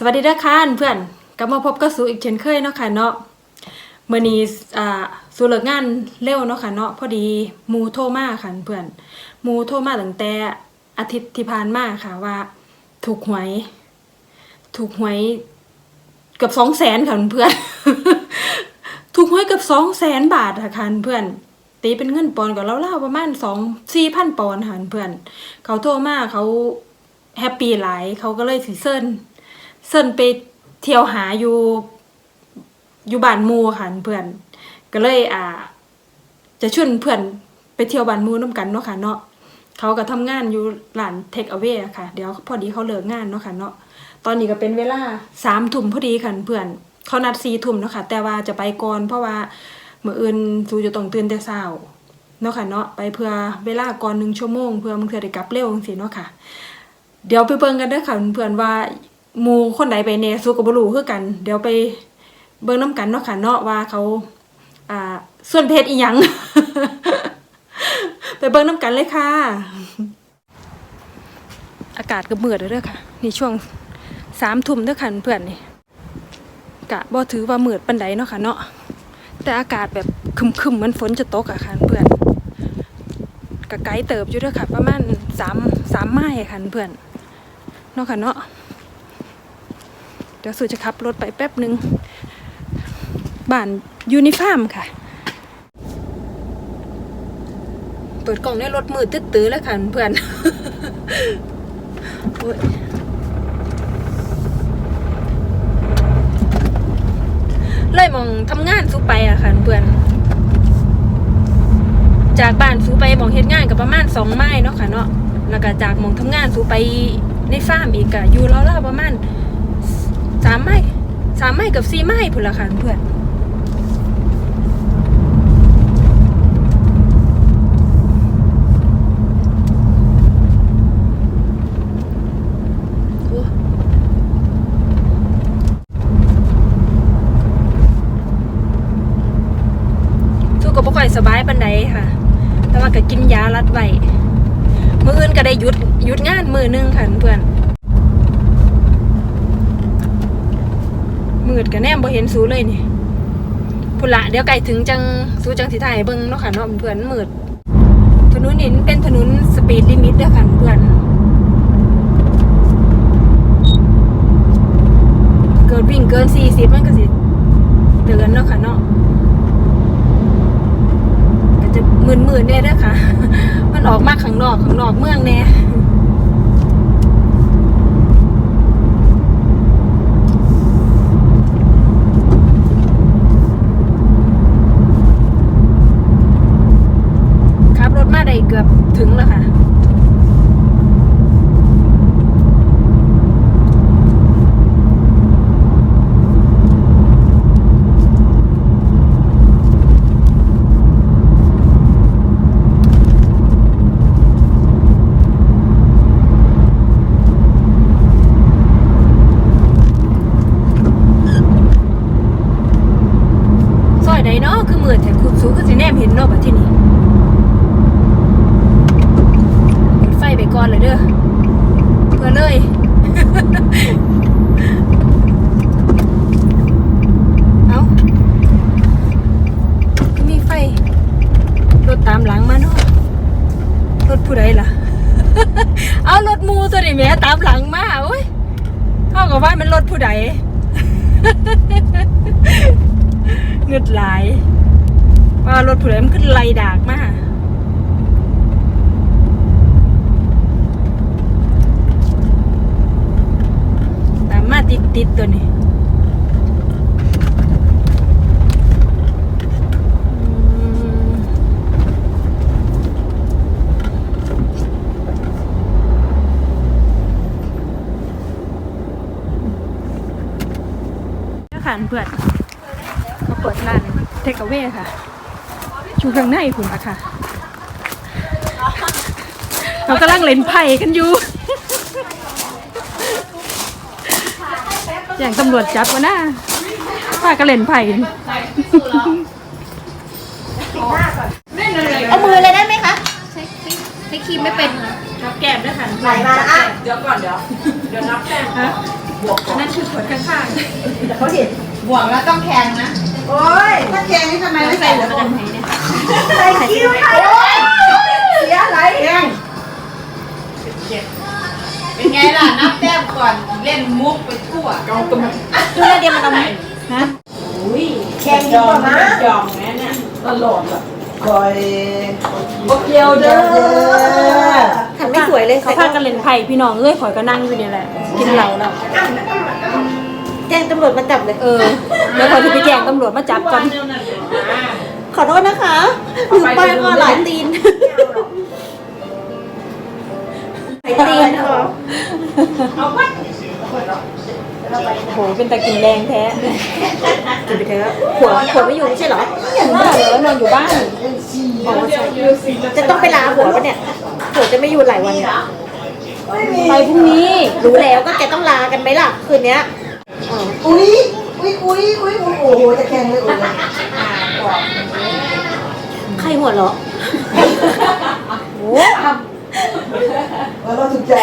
สวัสดีด้ค่ะเพื่อนกลับมาพบกับสูอีกเช่นเคยเนาะค่ะเนาะมื้อนี้อ่าสูเลิกงานเร็วเนาะค่ะเนาะพอดีมูโทรมาค่ะเพื่อนมูโทรมาตั้งแต่อาทิตย์ที่ผ่านมาค่ะว่า ถูกหวย ถูกหวยเกือบสองแสนค่ะเพื่อนถูกหวยเกือบสองแสนบาทค่ะเพื่อนตีเป็นเงินปอนด์ก็เล่าๆประมาณสองสี่พันปอนค่ะเพื่อนเขาโทรมาเขาแฮปปี้หลายเขาก็เลยสิเซิน เซินไปเที่ยวหาอยู่อยู่บ้านมูค่ะเพื่อน ก็เลยอ่า จะชวนเพื่อนไปเที่ยวบ้านมูน้ำกันเนาะค่ะเนาะเขาก็ทำงานอยู่ร้านเทคเอา a y ค่ะ เดี๋ยวพอดีเขาเลิกงานเนาะค่ะเนาะตอนนี้ก็เป็นเวลาสามทุ่มพอดีค่ะเพื่อนเขานัดสี่ทุ่มเนาะค่ะ แต่ว่าจะไปก่อนเพราะว่าเมื่ออื่นสูจะต้องตื่นแต่เช้าเนาะค่ะเนาะไปเพื่อเวลาก่อนหนึ่งชั่วโมงเพื่อมันเพื่อได้กลับเร็วจังซี่เนาะค่ะ เดี๋ยวไปเบิ่งกันเด้อค่ะเพื่อนว่า หมู่คนใดไปแน่สู้ก็บ่รู้คือกัน เดี๋ยวไปเบิ่งนํกันเนาะค่ะเนาะว่าเขาอ่าส่วนเพศอีหยัง ไปเบิ่งนํกันเลยค่ะ อากาศก็มืดแล้วเด้อค่ะ นี่ช่วงสามทุ่มเด้อค่ะเพื่อนนี่กะบ่ถือว่ามืดปานใดเนาะค่ะเนาะแต่อากาศแบบคึมๆเหมือนฝนจะตกอะค่ะเพื่อนกะไกลเติบอยู่เด้วยค่ะ ประมาณสามสามไม้ค่ะเพื่อนเนาะค่ะเนาะ เดี๋ยวสุจะขับรถไปแป๊บหนึ่งบ้านยูนิฟาร์มค่ะ เปิดกล่องในรถมือตื้อๆแล้วค่ะเพื่อนโอ๊ยเลยมองทำงานสู้ไปอะค่ะเพื่อน จากบ้านสูไปมองเฮ็ดงานกับประมาณสองไม้เนาะค่ะเนาะแล้วก็จากมองทำงานสูไปในฟาร์มอีกก็อยู่ราวๆประมาณ สามไม้สามไม้กับสี่ไม้พุ่นละค่ะเพื่อนโอ้สู้ก็บ่ค่อยสบายปานใดค่ะ แต่ว่าก็กินยารัดไว้มืออื่นก็ได้หยุดหยุดงานมือหนึงค่ะเพื่อน มืดก็แนมบ่เห็นสูเลยนี่พุ่นละเดี๋ยวไก่ถึงจังสูจังสิถ่ายเบิ่งเนาะค่ะเนาะเพื่อนมืดถนนนี่เป็นถนนสปีดลิมิตเด้อค่ะเพื่อนเกิดวิ่งเกิน40มันก็สิเตือนเนาะค่ะเนาะก็จะมืนๆแน่เด้อค่ะ มันออกมาข้างนอกข้างนอกเมืองแน่ขับรถมาได้เกือบถึงแล้วค่ะ ซอยใดเนาะคือมืดแต่คุณสูคือสิแนมเห็นเนาะบัดที่นี่ปิดไฟไปก่อนเลยเด้อเพื่อเลย เอาคือมีไฟ รถ ตามหลังมาเนาะรถผู้ใดล่ะ เอารถมูตัวนี้แม่ตามหลังมาโอ้ยเข้ากับว่ามันรถผู้ใดเงืดหลาย ว่ารถผู้ใดมันขึ้นไล่ดากมากตามมาติดติดตัวนี้อืมแล้วค่ะ เพื่อนมาเปิดร้านเทคเวค่ะอยู่ข้างในคุณอะค่ะเรากำลังเล่นไพ่กันอยู่อย่างตำรวจจับวะนะป้าก็เล่นไพ่เอามือเลยได้ไหมคะใช้ใช้ครีมไม่เป็นค่ะแก้มด้วยค่ะไหลมาแล้วอะเดี๋ยวก่อนเดี๋ยว เดี๋ยวนับแต้มฮะบวกก่อัอนนนั้นคือขวดข้างเดี๋ยวเขาเห็น บวกแล้วต้องแข่งนะ โอ้ยถ้าแกงนี่ทำไมๆไม่ใส่ใส่หัหัววมันดันไหนเนี่ยใส่คิ้วค่ะเสียไหลเองเป็นไงล่ะ นับแต้มก่อน เล่นมุกไปทั่วเกาตัวดูแลเดียวมันเอาฮะอุ้ยแกงดีกว่านะยอมแม่เนี่ยตลอดอะคอยโอเกียวเด้อหันไม่สวยเลยเขาพากันเล่นไพ่พี่น้องเอ้ยข่อยก็นั่งอยู่นี่แหละ กินเหล้าแล้ว แจ้งตำรวจมาจับเลย เออ แล้วข่อยจะไปแจ้งตำรวจมาจับก่อน ขอโทษนะคะหรือไปก็หลายตีนหลายตีนค่ะโหเป็นตะกินแรงแท้กินไปเถอะหัวหัวไม่อยู่ไม่ใช่เหรอถึงบ้านแล้วนอนอยู่บ้านอ๋อใช่จะต้องไปลาหัวปะเนี่ยหัวจะไม่อยู่หลายวันเนี่ยไปพรุ่งนี้ รู้แล้วก็แกต้องลากันไหมล่ะ คืนเนี้ย อ๋ออุ้ยอุ้ยอุ้ยอุ้ยโอ้โหจะแข่งเลยโอ้ยใครหัวเราะโอ้แล้วเราถูกใจ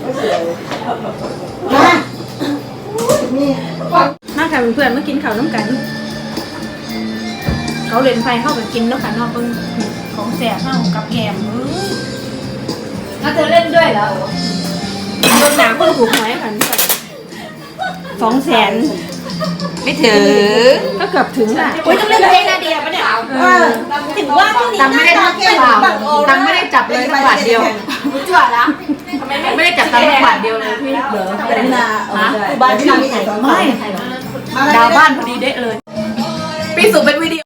ไม่สวยมานี่มาค่ะเพื่อนๆมากินข้าวน้ำกัน เขาเล่นไฟเข้ากับกินแล้วค่ะเนอกเพิ่งของแสบเข้ากับแกมเอ้ยแล้วเธอเล่นด้วยเหรอรถหนาเพิ่งถูกหวยค่ะเพื่อน สองแสนไม่ถือก็เกือบถึงอะอุ้ยต้องเล่นเพลงนาเดียปะเนี่ยเออถึงว่าที่นี่ตังค์ไม่ได้ตังค์เปล่าตังค์ไม่ได้จับเลยสักบาทเดียวจั่วละไม่ได้จับตังค์สักบาทเดียวเลยพี่เหรอเป็นนาฮะบ้านที่นี่ไม่ดาวบ้านพอดีเด้เลยพี่สุเป็นวิดีโอ